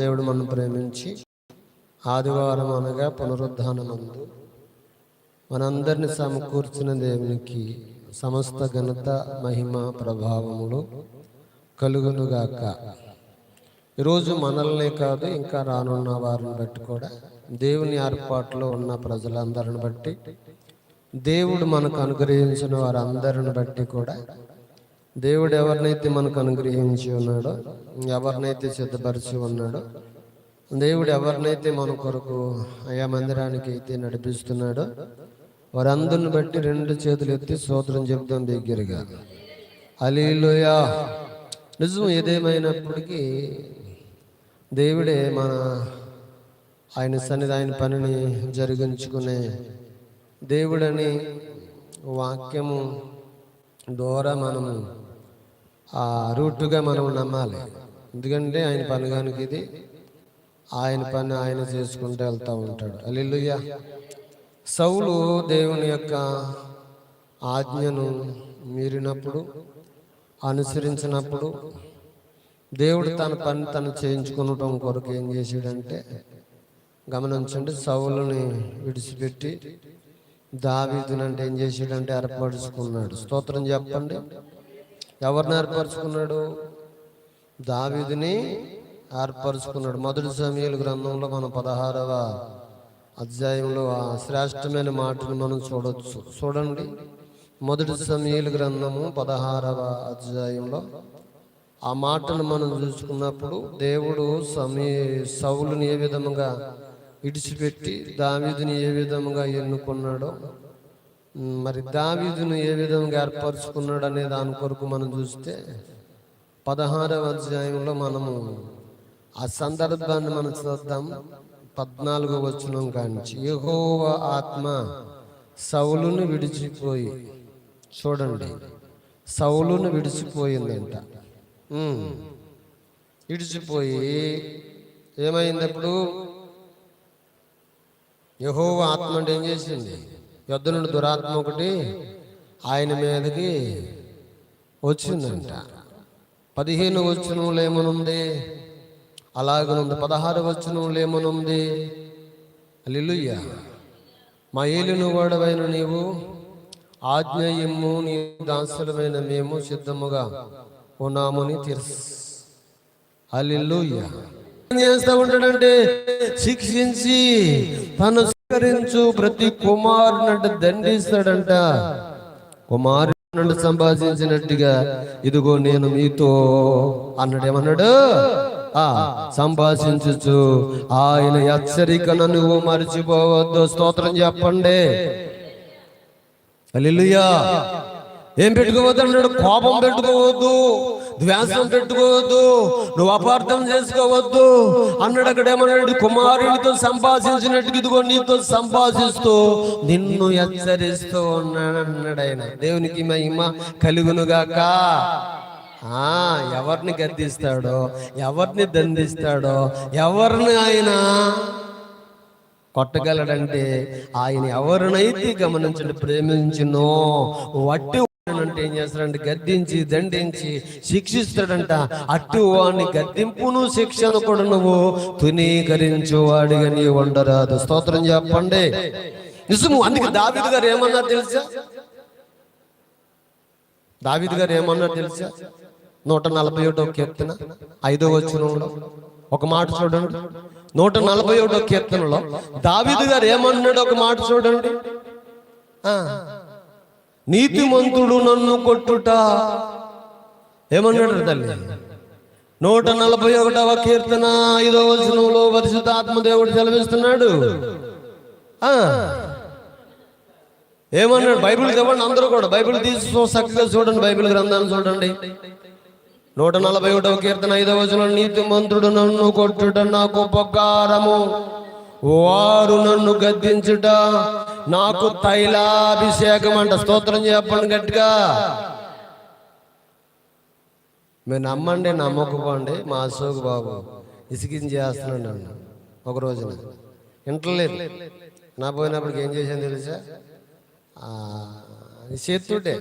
దేవుడు మనం ప్రేమించి ఆదివారం అనగా పునరుద్ధానమందు మనందరిని సమకూర్చిన దేవునికి సమస్త ఘనత మహిమ ప్రభావములు కలుగునుగాక. ఈరోజు మనల్నే కాదు ఇంకా రానున్న వారిని బట్టి కూడా దేవుని ఏర్పాటులో ఉన్న ప్రజలందరిని బట్టి దేవుడు మనకు అనుగ్రహించిన వారందరిని బట్టి కూడా దేవుడు ఎవరినైతే మనకు అనుగ్రహించి ఉన్నాడో ఎవరినైతే సిద్ధపరిచి ఉన్నాడో దేవుడు ఎవరినైతే మన కొరకు అయా మందిరానికి అయితే నడిపిస్తున్నాడో వారందరిని బట్టి రెండు చేతులు ఎత్తి స్తోత్రం చెప్తాం దగ్గరగా. అలీలుయా నిజం ఏదేమైనప్పటికీ దేవుడే మన ఆయన సన్నిధి ఆయన పనిని జరిగించుకునే దేవుడని వాక్యము ద్వారా మనము రూట్గా మనం నమ్మాలి. ఎందుకంటే ఆయన పనిగానికి ఇది. ఆయన పని ఆయన చేసుకుంటూ వెళ్తూ ఉంటాడు. అల్లుయ్య సౌలు దేవుని యొక్క ఆజ్ఞను మీరినప్పుడు అనుసరించినప్పుడు దేవుడు తన పని తను చేయించుకునటం కొరకు ఏం చేశాడంటే గమనించండి సౌలుని విడిచిపెట్టి దావీదునంటే ఏం చేశాడంటే ఏర్పరుచుకున్నాడు. స్తోత్రం చెప్పండి. ఎవరిని ఏర్పరచుకున్నాడు దావిదిని ఏర్పరచుకున్నాడు మొదటి సమయాల గ్రంథంలో మనం పదహారవ అధ్యాయంలో ఆ శ్రేష్టమైన మాటను మనం చూడవచ్చు చూడండి. మొదటి సమయాల గ్రంథము పదహారవ అధ్యాయంలో ఆ మాటను మనం చూసుకున్నప్పుడు దేవుడు సమీ సౌలుని ఏ విధముగా ఇడిచిపెట్టి దావిదిని ఏ విధముగా ఎన్నుకున్నాడో మరి దావీదును ఏ విధంగా ఏర్పరచుకున్నాడు అనే దాని కొరకు మనం చూస్తే పదహారవ అధ్యాయంలో మనము ఆ సందర్భాన్ని మనం చూద్దాం. పద్నాలుగో వచనం కాంచి యహోవ ఆత్మ సౌలును విడిచిపోయి చూడండి సౌలును విడిచిపోయిందంట. విడిచిపోయి ఏమైంది అప్పుడు? యహోవ ఆత్మ అంటే ఏం చేసింది? యొద్ద నుండి దురాత్మ ఒకటి ఆయన మీదకి వచ్చిందంట. పదిహేను వచనంలో ఏమనుంది? అలాగనుంది. పదహారు వచనంలో ఏమనుంది? లిలుయ్య మా ఏలిన వాడవైన నీవు ఆజ్ఞయము నీ దాసులమైన మేము సిద్ధముగా ఉన్నామని తెలుసు అల్లిలుయ్య ఏం చేస్తా ఉంటాడంటే శిక్షించి తను స్వీకరించు ప్రతి కుమారునంట దండిస్తాడంట. కుమారు సంభాషించినట్టుగా ఇదిగో నేను మీతో అన్నాడు ఏమన్నాడు ఆ సంభాషించు ఆయన హెచ్చరికను నువ్వు మర్చిపోవద్దు. స్తోత్రం చెప్పండి. హల్లెలూయా. ఏం పెట్టుకోవద్దు అన్నాడు? కోపం పెట్టుకోవద్దు. ద్వేషం పెట్టుకోవద్దు. నువ్వు అపార్థం చేసుకోవద్దు. అన్నాడు అక్కడ ఏమన్నాడు కుమారుడితో సంభాషించినట్టు ఇదిగో నీతో సంభాషిస్తూ నిన్ను హెచ్చరిస్తూ ఉన్నాడు అన్నాడు ఆయన. దేవునికి మహిమ కలుగునుగాక. ఆ ఎవరిని గద్దిస్తాడో ఎవరిని దందిస్తాడో ఎవరిని ఆయన కొట్టగలడంటే ఆయన ఎవరినైతే గమనించండి ప్రేమించినో వట్టి అంటే ఏం చేస్తాడంటే గద్దించి దండించి శిక్షిస్తాడంట. అట్టు వాడిని గద్దింపును శిక్షను కూడా నువ్వు. తునీకరించు వాడిగా నీ ఉండరాదు. స్తోత్రం చెప్పండి. నిజము అందుకే దావిద్ గారు ఏమన్నారు తెలుసా? దావిద్ గారు ఏమన్నారు తెలుసా? నూట నలభై ఒకటో కీర్తన ఐదో వచనంలో ఒక మాట చూడండి. నూట నలభై ఒకటో కీర్తనలో దావిద్ గారు ఏమన్నాడు ఒక మాట చూడండి. ఆ, నీతిమంతుడు నన్ను కొట్టుట. ఏమన్నాడు తల్లి? నూట నలభై ఒకటవ కీర్తన ఐదవ వచనంలో పరిశుద్ధాత్మ దేవుడు సెలవిస్తున్నాడు. ఏమన్నాడు? బైబిల్ చదవండి అందరూ కూడా. బైబిల్ తీసి చక్కగా చూడండి బైబిల్ గ్రంథాన్ని చూడండి. నూట నలభై ఒకటవ కీర్తన ఐదవ వచనం నీతి మంత్రుడు నన్ను కొట్టుట నాకు ఉపకారము. వారు నన్ను గద్దించుట నాకు తైలాభిషేకం అంట స్తోత్రం చెప్పండి గట్టిగా. మీరు నమ్మండి నమ్మకపోండి. మా అశోక్ బాబు ఇసికించి చేస్తున్నాడు నన్ను. ఒక రోజున. ఇంటలేదు నా పోయినప్పటికి ఏం చేశాను తెలుసా? చేతుడే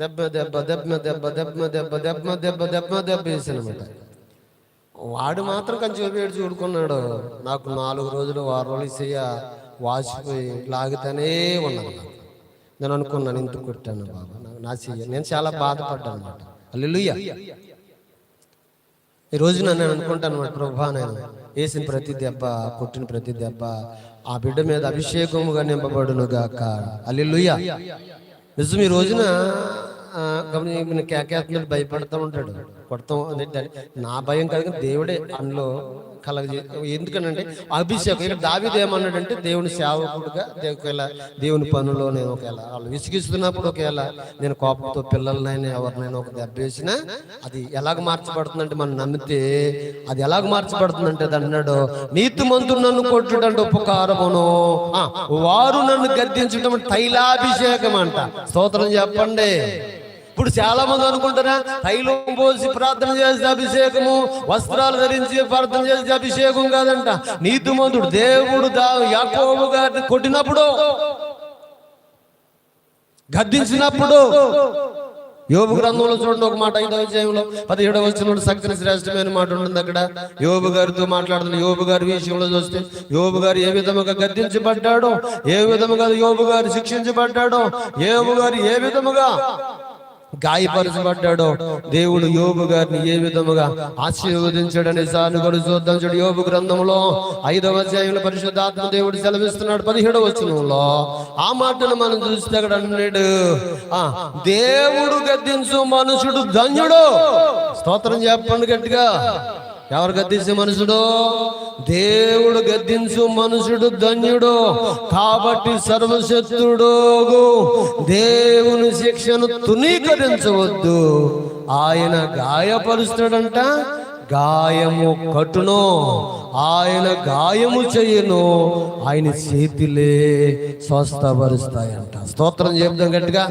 దెబ్బ దెబ్బ దెబ్బ దెబ్బ దెబ్బ దెబ్బ దెబ్బ దెబ్బ దెబ్బ దెబ్బ వేసాను అనమాట వాడు మాత్రం కొంచెం వేడి చూడుకున్నాడు నాకు నాలుగు రోజులు వారం రోజులు ఇసయ్య. వాసిపోయి లాగుతానే ఉన్నాను నాకు. నేను అనుకున్నాను ఇంత కొట్టాను బాబా. నా చెయ్య నేను చాలా బాధపడ్డాను అనమాట అల్లుయ్య ఈ రోజున నేను అనుకుంటాను అనమాట ప్రభా నేను వేసిన ప్రతి దెబ్బ కొట్టిన ప్రతి దెబ్బ ఆ బిడ్డ మీద అభిషేకముగా నింపబడును గాక అల్లుయ్య నిజం ఈ రోజున గమని కేకేతలు భయపడతా ఉంటాడు. కొడతాం అనేది నా భయం కాదు కానీ దేవుడే అందులో కలగజే ఎందుకనంటే అభిషేకం. ఇక్కడ దావిది ఏమన్నాడంటే దేవుని సేవకుడుగా ఒకవేళ దేవుని పనులో నేను ఒకవేళ వాళ్ళు విసిగిస్తున్నప్పుడు ఒకవేళ నేను కోపంతో పిల్లలనైనా ఎవరినైనా ఒక దెబ్బ వేసినా అది ఎలాగ మార్చబడుతుందంటే మనం నమ్మితే అది ఎలాగ మార్చబడుతుందంటే అది అన్నాడు నీతి మంతుడు నన్ను కొట్టుడంటే ఉపకారమును. వారు నన్ను గద్దించడం తైలాభిషేకం అంట. స్తోత్రం చెప్పండి. ఇప్పుడు చాలా మంది అనుకుంటారా? తైలం పోసి ప్రార్థన చేసే అభిషేకము వస్త్రాలు ధరించి ప్రార్థన చేసే అభిషేకం కాదంట. నీతిమంతుడు దేవుడు యాకోబు గారిని కొట్టినప్పుడు గద్దించినప్పుడు యోబు గ్రంథంలో చూడండి ఒక మాట ఐదవ అధ్యాయంలో పదిహేడవ వచ్చిన సక్తి శ్రేష్టమైన మాట ఉంటుంది అక్కడ. యోబు గారితో మాట్లాడుతున్న యోబు గారి విషయంలో చూస్తే యోబు గారు ఏ విధముగా గద్దించబడ్డాడో ఏ విధముగా యోబు గారు శిక్షించబడ్డాడో యోబు గారు ఏ విధముగా గాయపరచబడ్డాడో. దేవుడు యోబు గారిని ఏ విధముగా ఆశీర్వదించాడని సానుగడు చూద్దాం. చూడు యోబు గ్రంథంలో ఐదవ అధ్యాయంలో పరిశుద్ధాత్మ దేవుడు సెలవిస్తున్నాడు. పదిహేడవ వచనంలో ఆ మాటను మనం చూస్తే అక్కడ అన్నాడు ఆ దేవుడు గద్దించు మనుషుడు ధన్యుడు. స్తోత్రం చెప్పండి గట్టిగా. ఎవరు గద్దించే మనుషుడు? దేవుడు గద్దించు మనుషుడు ధన్యుడు. కాబట్టి సర్వశక్తుడు దేవుని శిక్షను తునీకరించవద్దు ఆయన గాయపరుస్తాడంట గాయము కట్టును. ఆయన గాయము చెయ్యను ఆయన చేతిలే స్వస్థపరుస్తాయంట. స్తోత్రం చెప్తాం గట్టిగా.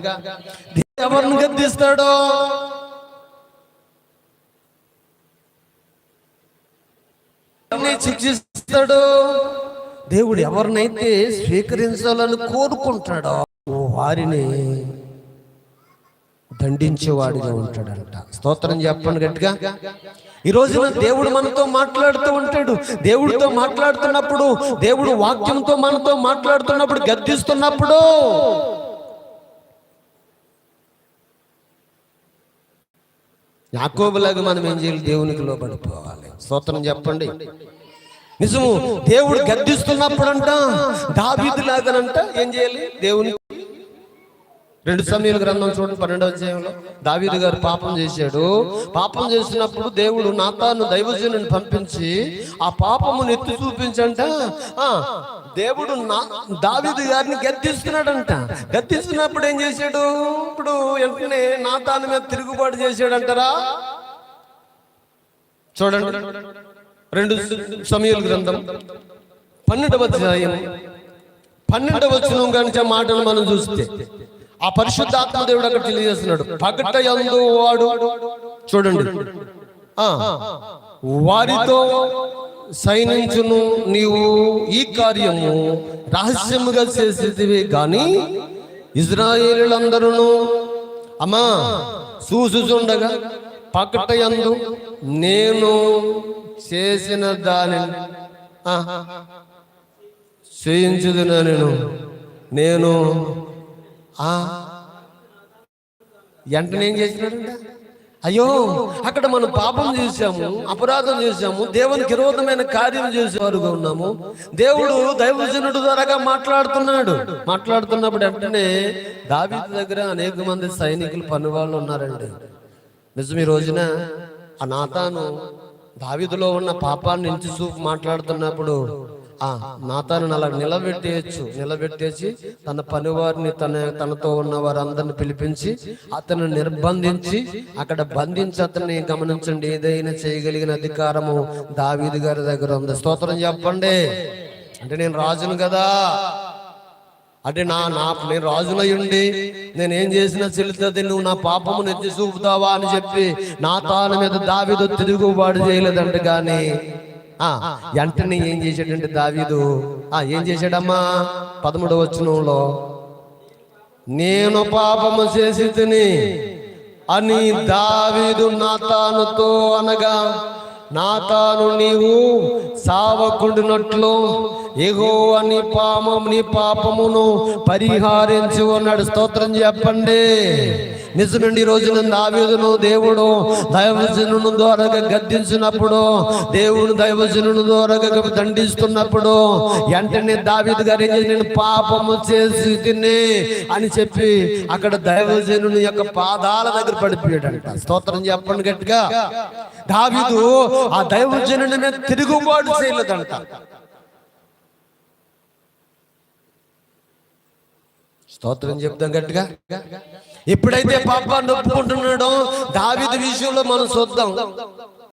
ఎవరిని గద్దిస్తాడో? శిక్షిస్తాడు? దేవుడు ఎవరినైతే స్వీకరించాలని కోరుకుంటాడో వారిని దండించేవాడిగా ఉంటాడంట. స్తోత్రం చెప్పండి గట్టిగా. ఈ రోజున దేవుడు మనతో మాట్లాడుతూ ఉంటాడు. దేవుడితో మాట్లాడుతున్నప్పుడు దేవుడు వాక్యంతో మనతో మాట్లాడుతున్నప్పుడు గర్జిస్తున్నప్పుడు యాకోబులాగా మనం ఏం చేయాలి? దేవునికి లోబడిపోవాలి. స్తోత్రం చెప్పండి. నిజము దేవుడు గద్దిస్తున్నప్పుడంట దాబీదులాగనంట ఏం చేయాలి? దేవుని రెండు సమయాల గ్రంథం చూడండి పన్నెండవ అధ్యాయంలో. దావీదు గారు పాపం చేశాడు. పాపం చేసినప్పుడు దేవుడు నాతాను దైవజనుని పంపించి ఆ పాపము నెత్తి చూపించంట. దేవుడు నా దావీదు గారిని గద్దిస్తున్నాడంట. గద్దిస్తున్నప్పుడు ఏం చేశాడు? ఇప్పుడు వెంటనే నాతాను మీద తిరుగుబాటు చేశాడంటారా? చూడండి. రెండు సమయాల గ్రంథం. పన్నెండవ అధ్యాయం. పన్నెండవ వచనం కనుక మాటలు మనం చూస్తే. ఆ పరిశుద్ధాత్మ దేవుడు అక్కడ తెలియజేస్తున్నాడు. పగట యందు వాడు చూడండి. వారితో సైనించును నీవు ఈ కార్యము రహస్యముగా చేసేదివే గాని ఇజ్రాయేలులందరూ అమ్మా చూసుచుండగా పకట యందు నేను చేసిన దాని చేయించుదునా నేను? నేను వెంటనే ఏం చేసినాడంట? అయ్యో అక్కడ మనం పాపం చేశాము అపరాధం చేశాము దేవునికి విరోధమైన కార్యం చేసేవారుగా ఉన్నాము. దేవుడు దైవజనుడు ద్వారాగా మాట్లాడుతున్నాడు. మాట్లాడుతున్నప్పుడు వెంటనే దావీదు దగ్గర అనేక మంది సైనికులు పని వాళ్ళు ఉన్నారండి. నిజం ఈ రోజున ఆ నాతాను దావీదులో ఉన్న పాపాన్ని నుంచి చూపు మాట్లాడుతున్నప్పుడు నాతాను అలా నిలబెట్టేయచ్చు నిలబెట్టేసి తన పనివారిని తన తనతో ఉన్న వారందరిని పిలిపించి అతను నిర్బంధించి అక్కడ బంధించి అతన్ని గమనించండి. ఏదైనా చేయగలిగిన అధికారము దావీదు గారి దగ్గర ఉంది. స్తోత్రం చెప్పండి. అంటే నేను రాజును కదా. అంటే నా నా నేను రాజులై ఉండి నేనేం చేసినా చెల్లుతుంది నువ్వు నా పాపము నెత్తి చూపుతావా అని చెప్పి నా తాన మీద దావిదో తిరుగుబాటు చేయలేదంట. కానీ వెంటనే ఏం చేశాడంటే దావీదు ఆ ఏం చేశాడమ్మా? పదమూడవ వచనంలో నేను పాపము చేసి తిని అని దావీదు నాతానుతో అనగా నా తాను నీవు సావకుండినట్లు ఎగో నీ పాపం నీ పాపమును పరిహారించు అన్నాడు స్తోత్రం చెప్పండి. నిజ నుండి రోజున దావీదును దేవుడు దైవజనును ద్వారా గద్దించినప్పుడు దేవుడు దైవజనును ద్వారా దండిస్తున్నప్పుడు వెంటనే దావీదు గారు నేను పాపము చేసి తిని అని చెప్పి అక్కడ దైవజనుని యొక్క పాదాల దగ్గర పడిపోయాడంట. స్తోత్రం చెప్పండి గట్టిగా. దావీదు ఆ దైవజనుని మీద తిరుగుబాటు చేయలేదంట. స్తోత్రం చెప్తాం గట్టిగా. ఎప్పుడైతే పాపాన్ని ఒప్పుకుంటున్నాడో దావీదు విషయంలో మనం చూద్దాం.